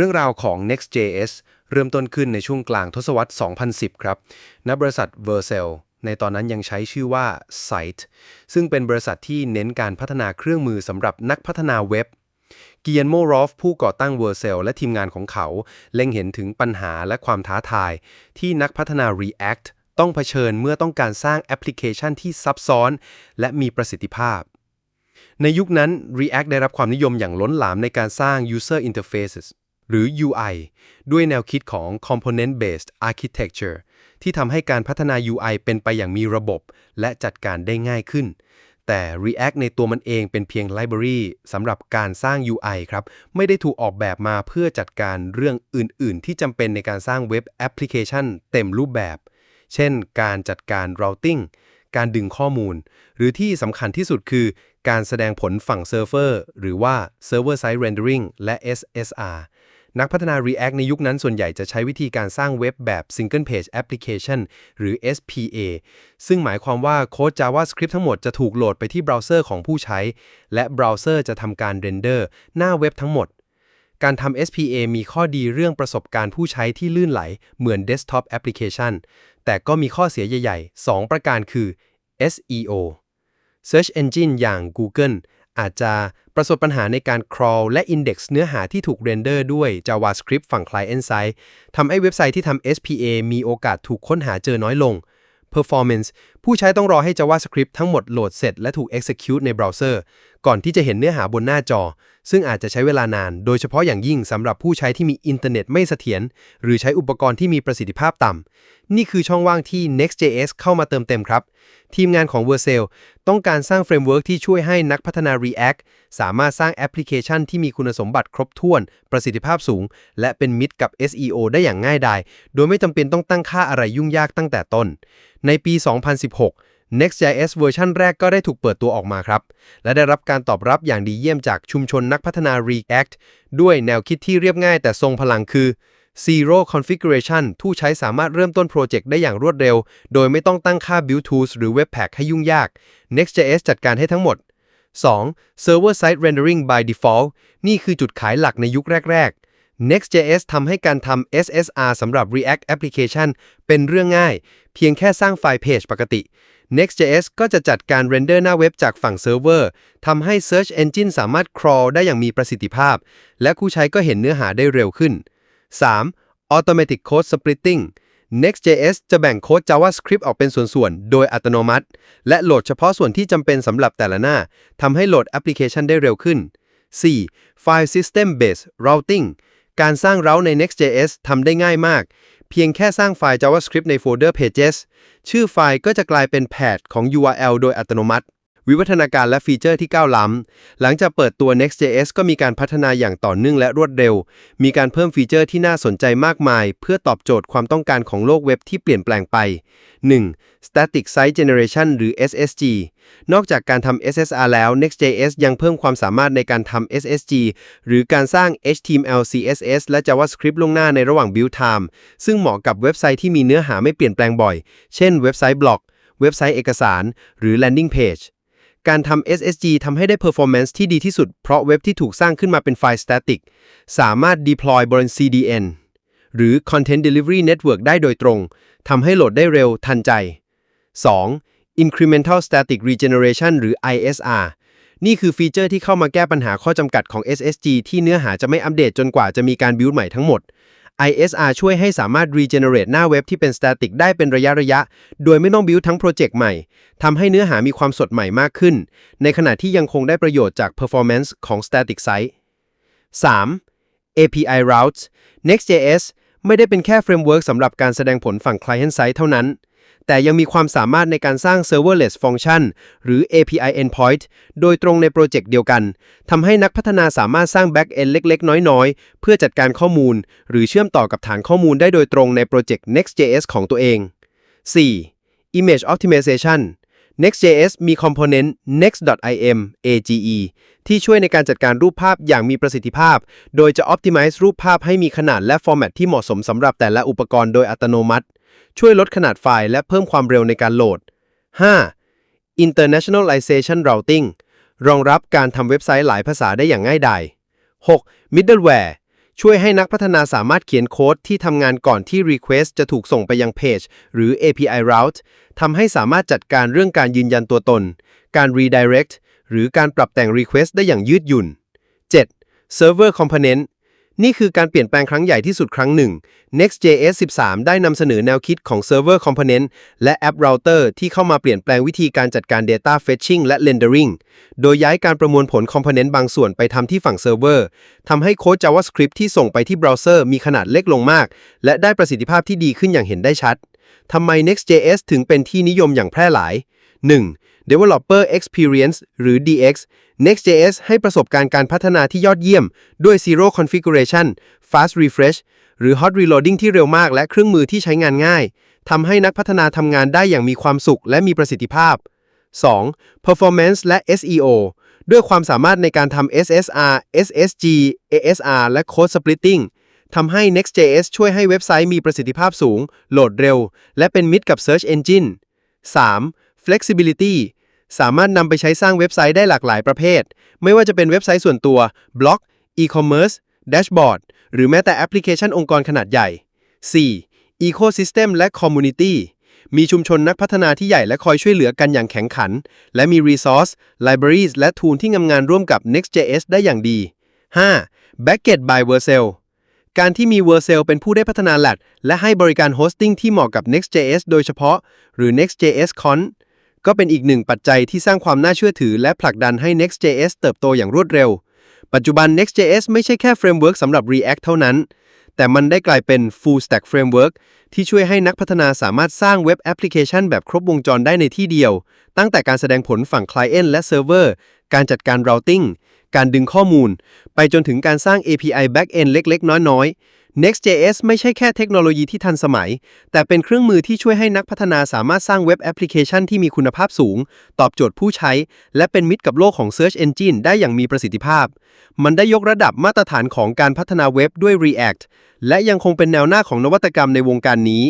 เรื่องราวของ Next.js เริ่มต้นขึ้นในช่วงกลางทศวรรษ 2010 ครับ ณ บริษัท Vercel ในตอนนั้นยังใช้ชื่อว่า Site ซึ่งเป็นบริษัทที่เน้นการพัฒนาเครื่องมือสำหรับนักพัฒนาเว็บเกียนโมรอฟผู้ก่อตั้ง Vercel และทีมงานของเขา เล็งเห็นถึงปัญหาและความท้าทาย ที่นักพัฒนา React ต้องเผชิญเมื่อต้องการสร้างแอปพลิเคชันที่ซับซ้อน และมีประสิทธิภาพ ในยุคนั้น React ได้รับความนิยมอย่างล้นหลามในการสร้าง User Interfaces หรือ UI ด้วยแนวคิดของ Component Based Architecture ที่ทำให้การพัฒนา UI เป็นไปอย่างมีระบบ และจัดการได้ง่ายขึ้น แต่ React ในตัวมันเองเป็นเพียงไลบรารีสำหรับการสร้าง UI ครับ ไม่ได้ถูกออกแบบมาเพื่อจัดการเรื่องอื่น ๆ ที่จำเป็นในการสร้างเว็บแอปพลิเคชันเต็มรูปแบบ เช่น การจัดการ routing การดึงข้อมูล หรือที่สำคัญที่สุดคือ การแสดงผลฝั่งเซิร์ฟเวอร์หรือว่า Server Side Rendering และ SSR นักพัฒนา React ในยุคนั้นส่วนใหญ่จะใช้วิธีการสร้างเว็บแบบ Single Page Application หรือ SPA ซึ่งหมายความว่าโค้ด JavaScript ทั้งหมดจะถูกโหลดไปที่เบราว์เซอร์ของผู้ใช้ และเบราว์เซอร์จะทำการเรนเดอร์หน้าเว็บทั้งหมด การทำ SPA มีข้อดีเรื่องประสบการณ์ผู้ใช้ที่ลื่นไหล เหมือน Desktop Application แต่ก็มีข้อเสียใหญ่ ๆ 2 ประการคือ SEO Search Engine อย่าง Google อาจจะประสบปัญหาในการ crawl และ index เนื้อหาที่ถูกเรนเดอร์ด้วย JavaScript ฝั่ง client side ทำให้เว็บไซต์ที่ทำ SPA มีโอกาสถูกค้นหาเจอน้อยลง Performance ผู้ใช้ต้องรอให้ JavaScript ทั้งหมดโหลดเสร็จและถูก execute ในเบราว์เซอร์ก่อนที่จะเห็นเนื้อหาบนหน้าจอ ซึ่งอาจจะใช้เวลานาน โดยเฉพาะอย่างยิ่งสำหรับผู้ใช้ที่มีอินเทอร์เน็ตไม่เสถียรหรือใช้อุปกรณ์ที่มีประสิทธิภาพต่ำ นี่คือช่องว่างที่ Next.js เข้ามาเติมเต็มครับ ทีมงานของ Vercel ต้องการสร้างเฟรมเวิร์กที่ช่วยให้นักพัฒนา React สามารถสร้างแอปพลิเคชันที่มีคุณสมบัติครบถ้วน ประสิทธิภาพสูง และเป็นมิตรกับ SEO ได้อย่างง่ายดาย โดยไม่จำเป็นต้องตั้งค่าอะไรยุ่งยากตั้งแต่ต้น ในปี 2016 Next.js เวอร์ชันแรกก็ได้ถูกเปิดตัวออกมาครับ และได้รับการตอบรับอย่างดีเยี่ยมจากชุมชนนักพัฒนา React ด้วยแนวคิดที่เรียบง่ายแต่ทรงพลังคือ Zero Configuration ผู้ใช้สามารถเริ่มต้นโปรเจกต์ได้อย่างรวดเร็ว โดยไม่ต้องตั้งค่า Build Tools หรือ Webpack ให้ยุ่งยาก Next.js จัดการให้ทั้งหมด 2. Server Side Rendering by Default นี่คือจุดขายหลักในยุคแรก ๆ Next.js ทำให้การทำ SSR สำหรับ React Application เป็นเรื่องง่าย เพียงแค่สร้างไฟล์เพจปกติ Next.js ก็จะจัดการเรนเดอร์หน้าเว็บจากฝั่งเซิร์ฟเวอร์ทำให้ Search Engine สามารถ crawl ได้อย่างมีประสิทธิภาพ และผู้ใช้ก็เห็นเนื้อหาได้เร็วขึ้น 3. Automatic Code Splitting Next.js จะแบ่งโค้ด JavaScript ออกเป็นส่วนๆ โดยอัตโนมัติ และโหลดเฉพาะส่วนที่จำเป็นสำหรับแต่ละหน้าทำให้โหลดแอปพลิเคชันได้เร็วขึ้น 4. File System Based Routing การสร้างเราใน Next.js ทำได้ง่ายมาก เพียงแค่สร้างไฟล์ JavaScript ในโฟลเดอร์ Pages ชื่อไฟล์ก็จะกลายเป็น Path ของ URL โดยอัตโนมัติ วิวัฒนาการและฟีเจอร์ที่ก้าวล้ำ หลังจากเปิดตัว Next.js ก็มีการพัฒนาอย่างต่อเนื่องและรวดเร็ว มีการเพิ่มฟีเจอร์ที่น่าสนใจมากมาย เพื่อตอบโจทย์ความต้องการของโลกเว็บที่เปลี่ยนแปลงไป 1. Static Site Generation หรือ SSG นอกจากการทำ SSR แล้ว Next.js ยังเพิ่มความสามารถในการทำ SSG หรือการสร้าง HTML CSS และ JavaScript ล่วงหน้าในระหว่าง build time ซึ่งเหมาะกับเว็บไซต์ที่มีเนื้อหาไม่เปลี่ยนแปลงบ่อย เช่น เว็บไซต์บล็อก เว็บไซต์เอกสาร หรือ landing page การทำ SSG ทำให้ได้ performance ที่ดีที่สุด เพราะเว็บที่ถูกสร้างขึ้นมาเป็นไฟล์ static สามารถ deploy บน CDN หรือ Content Delivery Network ได้โดยตรง ทำให้โหลดได้เร็วทันใจ 2. Incremental Static Regeneration หรือ ISR นี่คือฟีเจอร์ที่เข้ามาแก้ปัญหาข้อจำกัดของ SSG ที่เนื้อหาจะไม่อัปเดตจนกว่าจะมีการบิวต์ใหม่ทั้งหมด ISR ช่วยให้สามารถ regenerate หน้าเว็บที่เป็น static ได้เป็นระยะระยะ โดยไม่ต้องบิวทั้งโปรเจกต์ใหม่ทำให้เนื้อหามีความสดใหม่มากขึ้น ในขณะที่ยังคงได้ประโยชน์จาก performance ของ static site 3. API routes Next.js ไม่ได้เป็นแค่เฟรมเวิร์กสำหรับการแสดงผลฝั่ง client side เท่านั้น แต่ยังมีความสามารถในการสร้าง serverless function หรือ API endpoint โดยตรงในโปรเจกต์เดียวกัน ทำให้นักพัฒนาสามารถสร้าง backend เล็ก ๆ น้อย ๆ เพื่อจัดการข้อมูล หรือเชื่อมต่อกับฐานข้อมูลได้โดยตรงในโปรเจกต์ Next.js ของตัวเอง 4. Image Optimization Next.js มีคอมโพเนนต์ next.im age ที่ช่วยในการจัดการรูปภาพอย่างมีประสิทธิภาพ โดยจะ optimize รูปภาพให้มีขนาดและฟอร์แมตที่เหมาะสมสำหรับแต่ละอุปกรณ์โดยอัตโนมัติ ช่วยลดขนาดไฟล์และเพิ่มความเร็วในการโหลด 5. Internationalization Routing รองรับการทำเว็บไซต์หลายภาษาได้อย่างง่ายดาย 6. Middleware ช่วยให้นักพัฒนาสามารถเขียนโค้ดที่ทำงานก่อนที่ Request จะถูกส่งไปยังเพจหรือ API route ทำให้สามารถจัดการเรื่องการยืนยันตัวตน การ redirect หรือการปรับแต่ง Request ได้อย่างยืดหยุ่น 7. Server Component นี่คือการเปลี่ยนแปลงครั้งใหญ่ที่สุดครั้งหนึ่ง Next.js 13 ได้นำเสนอแนวคิดของ Server Component และ App Router ที่เข้ามาเปลี่ยนแปลงวิธีการจัดการ Data Fetching และ Rendering โดยย้ายการประมวลผล Component บางส่วนไปทำที่ฝั่งเซิร์ฟเวอร์ทำให้โค้ด JavaScript ที่ส่งไปที่เบราว์เซอร์มีขนาดเล็กลงมาก และได้ประสิทธิภาพที่ดีขึ้นอย่างเห็นได้ชัดทำไม Next.js ถึงเป็นที่นิยมอย่างแพร่หลาย 1. Developer Experience หรือ DX Next.js ให้ประสบการณ์การพัฒนาที่ยอดเยี่ยม ด้วย Zero Configuration Fast Refresh หรือ Hot Reloading ที่เร็วมากและเครื่องมือที่ใช้งานง่ายทำให้นักพัฒนาทำงานได้อย่างมีความสุขและมีประสิทธิภาพ 2. Performance และ SEO ด้วยความสามารถในการทำ SSR SSG ASR และ Code Splitting ทำให้ Next.js ช่วยให้เว็บไซต์มีประสิทธิภาพสูง โหลดเร็ว และเป็นมิตรกับ Search Engine 3. Flexibility สามารถนำไปใช้สร้างเว็บไซต์ได้หลากหลายประเภท ไม่ว่าจะเป็นเว็บไซต์ส่วนตัว บล็อก e-commerce dashboard หรือแม้แต่แอปพลิเคชันองค์กรขนาดใหญ่ 4. Ecosystem และ Community มีชุมชนนักพัฒนาที่ใหญ่และคอยช่วยเหลือกันอย่างแข็งขัน และมี Resource Libraries และ Tool ที่งำงานร่วมกับ Next.js ได้อย่างดี 5. Backend by Vercel การที่มี Vercel เป็นผู้ได้พัฒนาแลดและให้บริการโฮสติ้งที่เหมาะกับ Next.js โดยเฉพาะ หรือ Next.js Con ก็เป็นอีกหนึ่งปัจจัยที่สร้างความน่าเชื่อถือและผลักดันให้ Next.js เติบโตอย่างรวดเร็ว ปัจจุบัน Next.js ไม่ใช่แค่เฟรมเวิร์กสำหรับ React เท่านั้น แต่มันได้กลายเป็น Full Stack Framework ที่ช่วยให้นักพัฒนาสามารถสร้างเว็บแอปพลิเคชันแบบครบวงจรได้ในที่เดียว ตั้งแต่การแสดงผลฝั่ง Client และ Server การจัดการ Routing การดึงข้อมูล ไปจนถึงการสร้าง API Backend เล็ก ๆ น้อย ๆ Next.js ไม่ใช่แค่เทคโนโลยีที่ทันสมัย แต่เป็นเครื่องมือที่ช่วยให้นักพัฒนาสามารถสร้างเว็บแอปพลิเคชันที่มีคุณภาพสูง ตอบโจทย์ผู้ใช้ และเป็นมิตรกับโลกของ Search Engine ได้อย่างมีประสิทธิภาพ มันได้ยกระดับมาตรฐานของการพัฒนาเว็บด้วย React และยังคงเป็นแนวหน้าของนวัตกรรมในวงการนี้